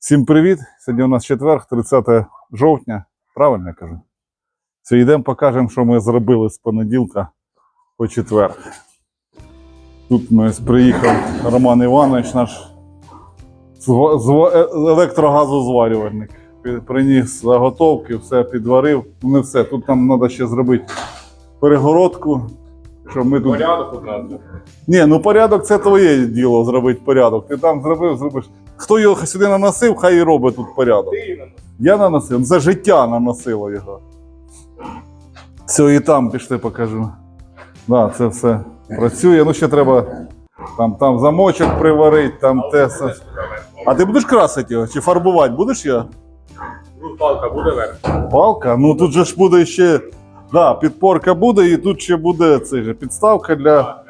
Всім привіт! Сьогодні у нас четвер, 30 жовтня. Правильно я кажу? Все, йдемо покажемо, що ми зробили з понеділка по четвер. Тут ми приїхав Роман Іванович, наш е- електрогазозварювальник. Приніс заготовки, все підварив. Ну не все. Тут нам треба ще зробити перегородку. Щоб ми тут Порядок у нас. ні, ну порядок це твоє діло зробити порядок. Ти там зробив, зробиш. Хто його сюди наносив, хай і робить тут порядок. Я наносив, за життя наносило його. Все, і там пішли, покажу. Да, це все працює. Ну ще треба там, там замочок приварити, там те. все. А ти будеш красити його? Чи фарбувати будеш я? Ну, Палка буде верх. Палка? Ну тут же ж буде ще. Да, підпорка буде, і тут ще буде цей же, підставка для,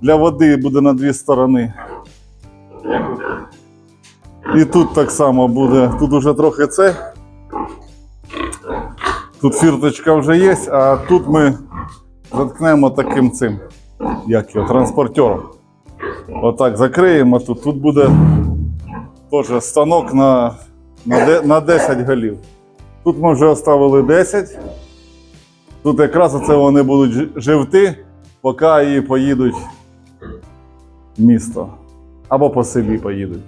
для води буде на дві сторони. І тут так само буде. Тут уже трохи це. Тут фірточка вже є, а тут ми заткнемо таким цим, як його, транспортером. Отак закриємо тут. Тут буде теж станок на, на, де- на 10 голів. Тут ми вже оставили 10. Тут якраз оце вони будуть жи- живти, поки її поїдуть в місто. Або по селі поїдуть.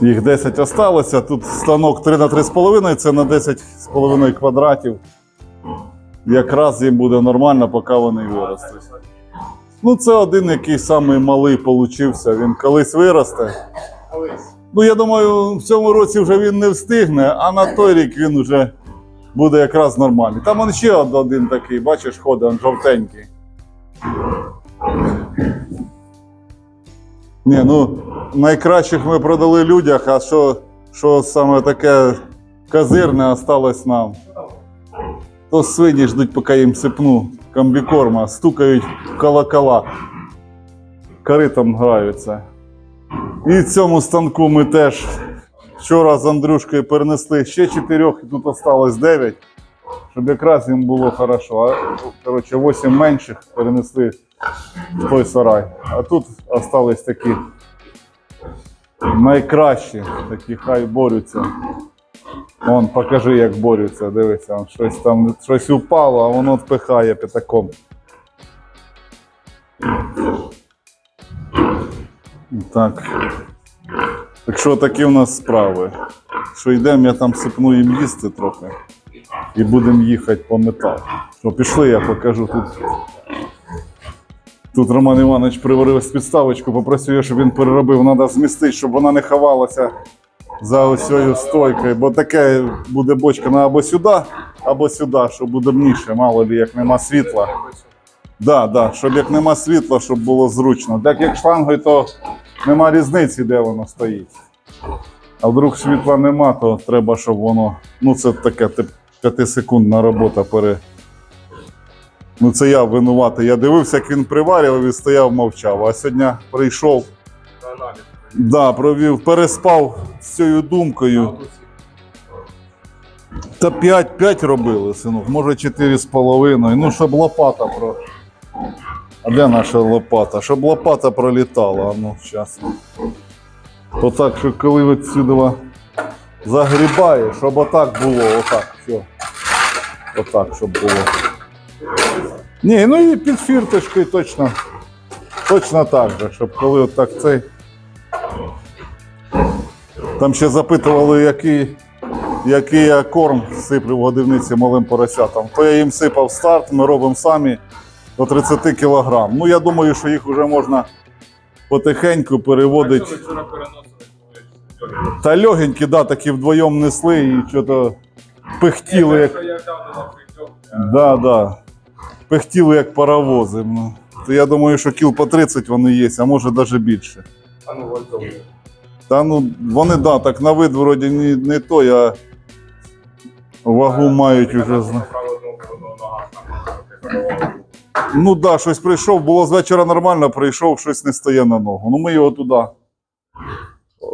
Їх 10 осталося. Тут станок 3 на 3,5, це на 10,5 квадратів. Якраз їм буде нормально, поки вони виростуть. Ну, це один, який самий малий получився. Він колись виросте. Ну, я думаю, в цьому році вже він не встигне, а на той рік він вже буде якраз нормальний. Там он ще один такий, бачиш, ходить, он жовтенький. Ні, ну найкращих ми продали людях, а що, що саме таке козирне осталось нам. То свині ждуть, поки їм сипну комбікорма, стукають колокола. Коритом граються. І цьому станку ми теж вчора з Андрюшкою перенесли ще чотирьох, і тут осталось дев'ять, щоб якраз їм було хорошо. А, коротше, вісім менших перенесли в той сарай. А тут остались такі найкращі, такі хай борються. Вон, покажи, як борються, дивися, щось там щось упало, а воно впихає п'ятаком. Так. Так що такі в нас справи. Що йдемо, я там сипну їм їсти трохи. І будемо їхати по метал. Що пішли, я покажу тут. Тут Роман Іванович приварив підставочку, попросив щоб він переробив, треба змістити, щоб вона не ховалася за ось стойкою, бо таке буде бочка на або сюди, або сюди, щоб удобніше, мало ли як нема світла. Да, да, щоб як нема світла, щоб було зручно. Так як шлангою, то нема різниці, де воно стоїть. А вдруг світла нема, то треба, щоб воно. Ну, це тип, п'ятисекундна робота пере. Ну, це я винуватий. Я дивився, як він приварював і стояв, мовчав. А сьогодні прийшов, да, провів, переспав з цією думкою. Та 5, 5 робили, синок, може 4,5. Ну, щоб лопата про. А де наша лопата? Щоб лопата пролітала, а ну, зараз. Отак, що коли відсюди загрібає, щоб отак було, отак, все. Отак, щоб було. Ні, ну і під фірточкою точно. Точно так же, щоб коли отак цей. Там ще запитували, який, який я корм сиплю в годівниці малим поросятам. То я їм сипав старт, ми робимо самі до 30 кг. Ну я думаю, що їх вже можна потихеньку переводити. Та легенькі, да, такі вдвоєм несли і пихтіли, як. Що взяв на прийом. Да, да. Пихтіли як паровози. Ну. То я думаю, що кіл по 30 вони є, а може навіть більше. А ну вольтовий. Та ну вони да, так на вид вроді не, не той, а вагу мають уже. Ну так, да, щось прийшов, було з вечора нормально, прийшов, щось не стає на ногу. Ну ми його туди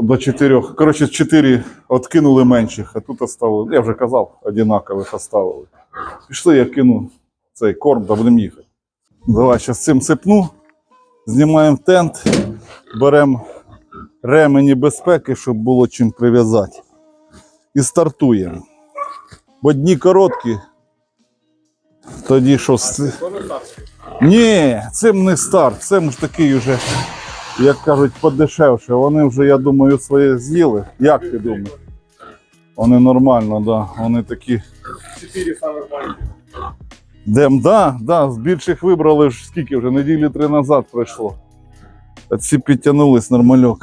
до чотирьох. Коротше, чотири откинули менших, а тут оставили. Я вже казав, одинакових оставили. Пішли, я кину цей корм та будемо їхати. Давай зараз цим сипну, знімаємо тент, беремо ремені безпеки, щоб було чим прив'язати. І стартуємо. Бо дні короткі. Тоді що? Тоже? Ні, цим не старт, цим ж такий вже, як кажуть, подешевше. Вони вже, я думаю, своє з'їли. Як ти думаєш? Вони нормально, да. Вони такі. Самых маленьких. Дем, да, да, з більших вибрали ж скільки вже неділі три назад пройшло. А ці підтягнулись нормальок.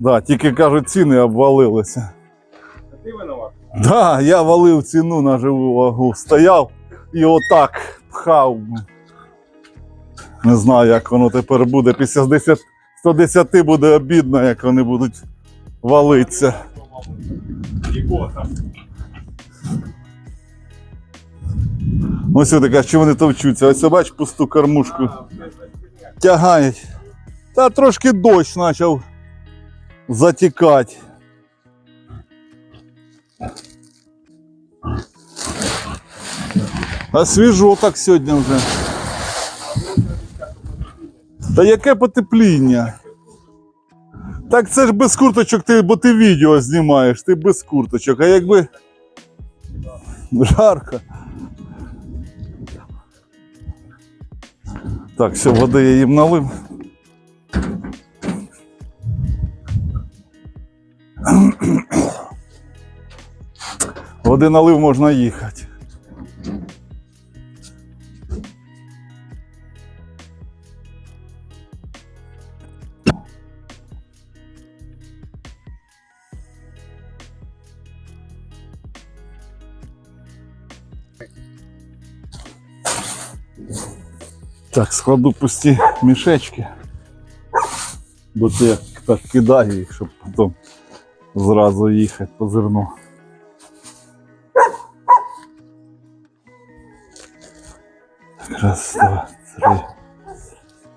Да, тільки кажуть, ціни обвалилися. А ты виноват? Да, я валив ціну на живу вагу. Стояв і отак пхав. Не знаю, як воно тепер буде. Після 10, 110 буде обідно, як вони будуть валитися. Ось така, що вони товчуться. Ось бач пусту кормушку. Тягають. Та трошки дощ почав затікати. А свіжо так сьогодні вже. Та яке потепління? Так це ж без курточок, ти, бо ти відео знімаєш, ти без курточок. А якби жарко. Так, все, води я їм налив. Води налив, можна їхати. Так, складу пусті мішечки. Бо я так кидаю їх, щоб потім зразу їхати по зерну. Раз, два, три,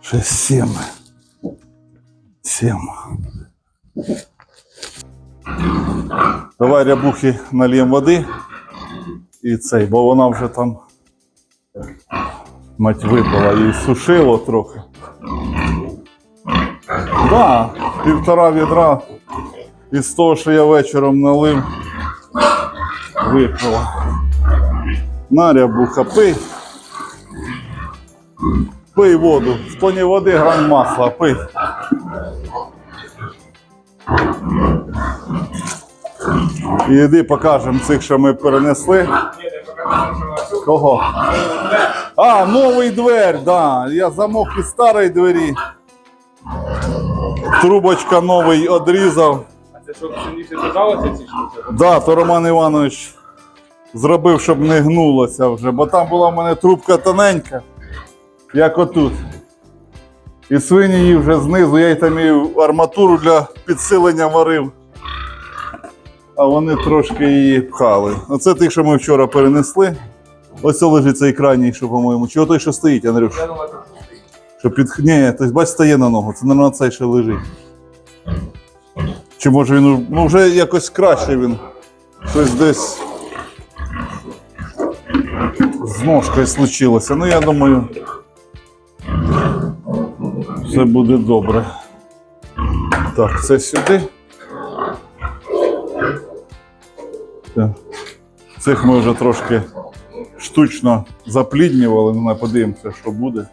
шесть, сім. Сім. Давай рябухи нальємо води і цей, бо вона вже там мать випила і сушило трохи. Да, півтора відра із того, що я вечором налив, випила. На рябуха, пий. Пий воду. В тоні води грам масла, пий. І йди покажемо цих, що ми перенесли. Кого? А, новий дверь, да. Я замок із старої двері. Трубочка новий одрізав. А це що пшениці додалося ці штуки? Да, то Роман Іванович зробив, щоб не гнулося вже, бо там була в мене трубка тоненька, як отут. І свині її вже знизу, я й там і арматуру для підсилення варив. А вони трошки її пхали. Оце тих, що ми вчора перенесли. Ось це лежить цей крайній, що, по-моєму. Чи той, що стоїть, Андрюш? Що. Під... Ні, тобто, бач, стає на ногу. Це, мабуть, цей ще лежить. Чи може він ну, вже якось краще він. Щось десь з ножкою случилося. Ну, я думаю, все буде добре. Так, це сюди. Цих ми вже трошки штучно запліднювали, ну, подивимося, що буде.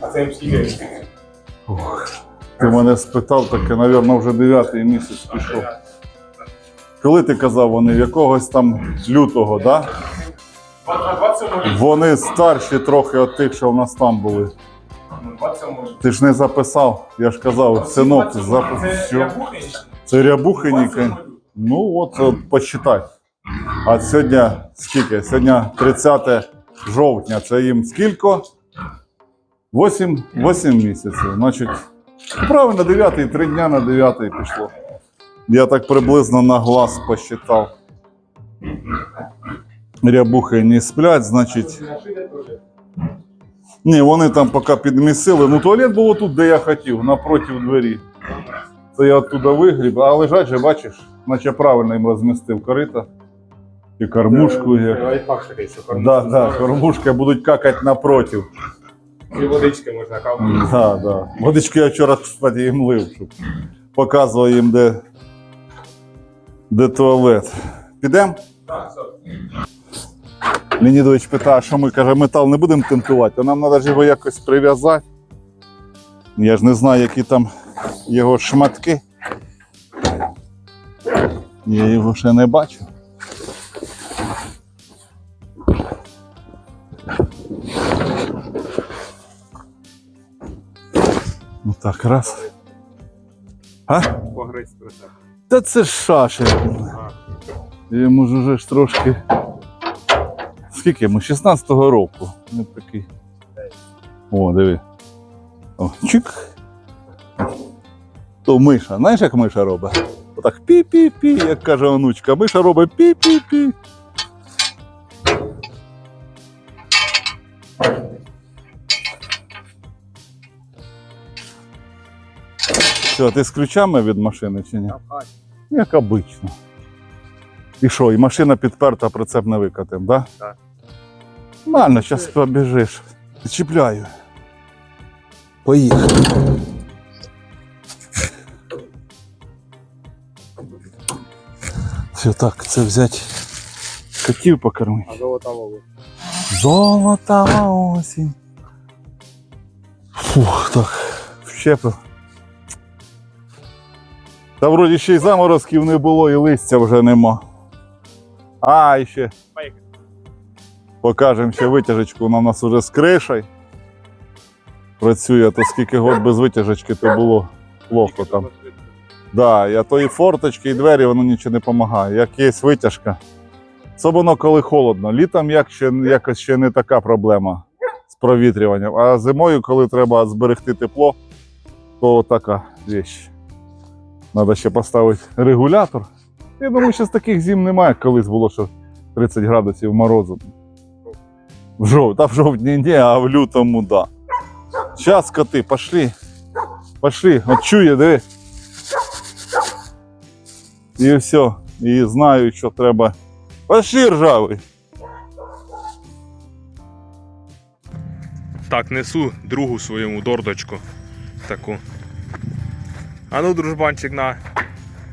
А це скільки? Ти мене спитав, таке, мабуть, вже дев'ятий місяць пішов. Коли ти казав, вони в якогось там лютого, да? Вони старші трохи від тих, що в нас там були. 27 рік. Ти ж не записав, я ж казав, синок, запис. Що? Це рябухиніка. Ну от, от посчитай. А сьогодні скільки? Сьогодні 30 жовтня. Це їм скільки? 8, 8 місяців. Значить, правильно, 9, 3 дня на 9 пішло. Я так приблизно на глаз посчитав. Рябухи не сплять, значить. Ні, вони там поки підмісили. Ну, туалет був тут, де я хотів, напроти двері. Це я оттуда вигріб, а лежать же, бачиш, наче правильно їм розмістив корита. І кормушку є. Лайфхак такий, що кормушку Да, да, кормушка будуть какати напротив. І водички можна капнути. Да, да. Водички я вчора, кстати, їм лив, щоб показував їм, де, де туалет. Підемо? Так, все. Леонідович питає, що ми каже, метал не будемо тинтувати, а нам треба ж його якось прив'язати. Я ж не знаю, які там його шматки. Я його ще не бачу. Ну так, раз. А? Погриз. Та це ж шаші. А, Йому ж ж трошки. Скільки йому? 16-го року. Ну, такий. О, диви. О, чик. То миша. Знаєш, як миша робить? Отак пі-пі-пі, як каже онучка. Миша робить пі-пі-пі. Все, ти з ключами від машини чи ні? Як обично. І що, і машина підперта, прицеп не викатим, да? Так. Нормально, зараз побіжиш. Чіпляю. Поїхали. Все так, це взяти котів покормити. а золота вову. Золота осінь. Фух, так, вщепив. Та вроді ще й заморозків не було, і листя вже нема. А, і ще покажемо ще витяжечку, вона у нас уже з кришею. Працює, то скільки год без витяжечки, то було плохо там. Да, а то і форточки, і двері, воно нічого не допомагає. Як є витяжка. Особливо коли холодно. Літом як ще, якось ще не така проблема з провітрюванням. А зимою, коли треба зберегти тепло, то така річ. Треба ще поставити регулятор. Я думаю, що з таких зим немає, як колись було, що 30 градусів морозу. В жов... Та в жовтні ні, а в лютому да. Зараз коти, пошли. Пошли. От чує, диви. І все. І знаю, що треба. Пошли, ржавий. Так, несу другу своєму дордочку. Таку. А ну, дружбанчик, на.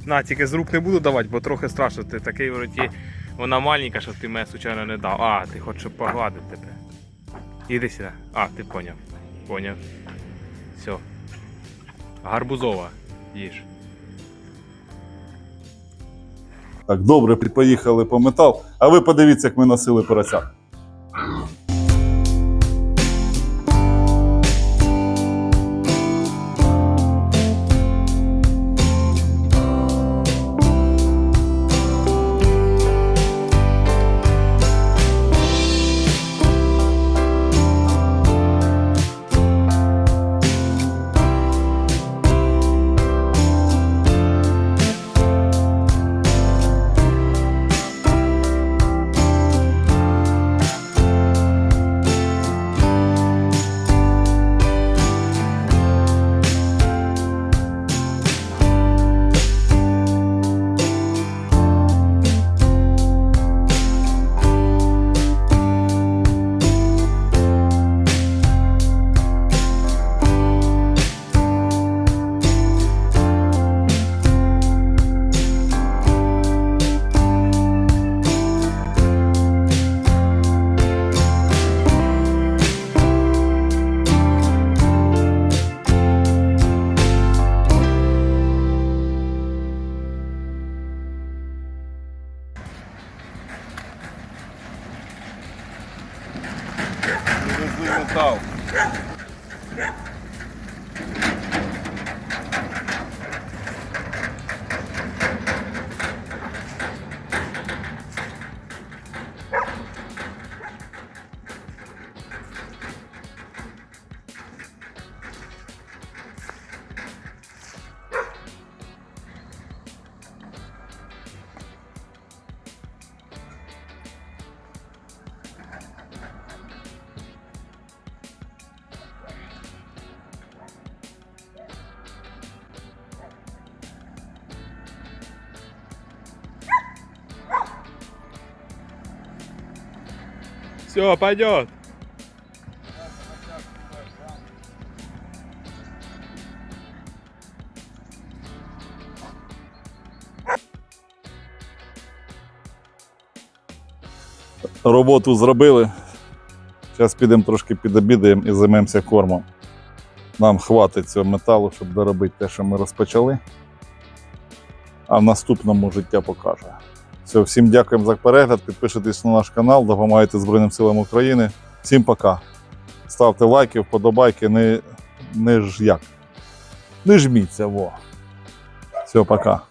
На, тільки з рук не буду давати, бо трохи страшно. Ти такий вроді, вона маленька, що ти мене случайно не дав. А, ти хочеш погладити тебе. Іди сюди. А, ти поняв. Поняв. Все. Гарбузова. Їж. Так, добре, поїхали по метал. А ви подивіться, як ми носили поросят. Привезли метал. Все, пойдет. Роботу зробили. Зараз підемо трошки підобідаємо і займемося кормом. Нам хватить цього металу, щоб доробити те, що ми розпочали. А в наступному життя покаже. Все, всім дякуємо за перегляд. Підпишитесь на наш канал, допомагайте Збройним силам України. Всім пока. Ставте лайки, вподобайки, не, не ж як. Не жміться, во. Все, пока.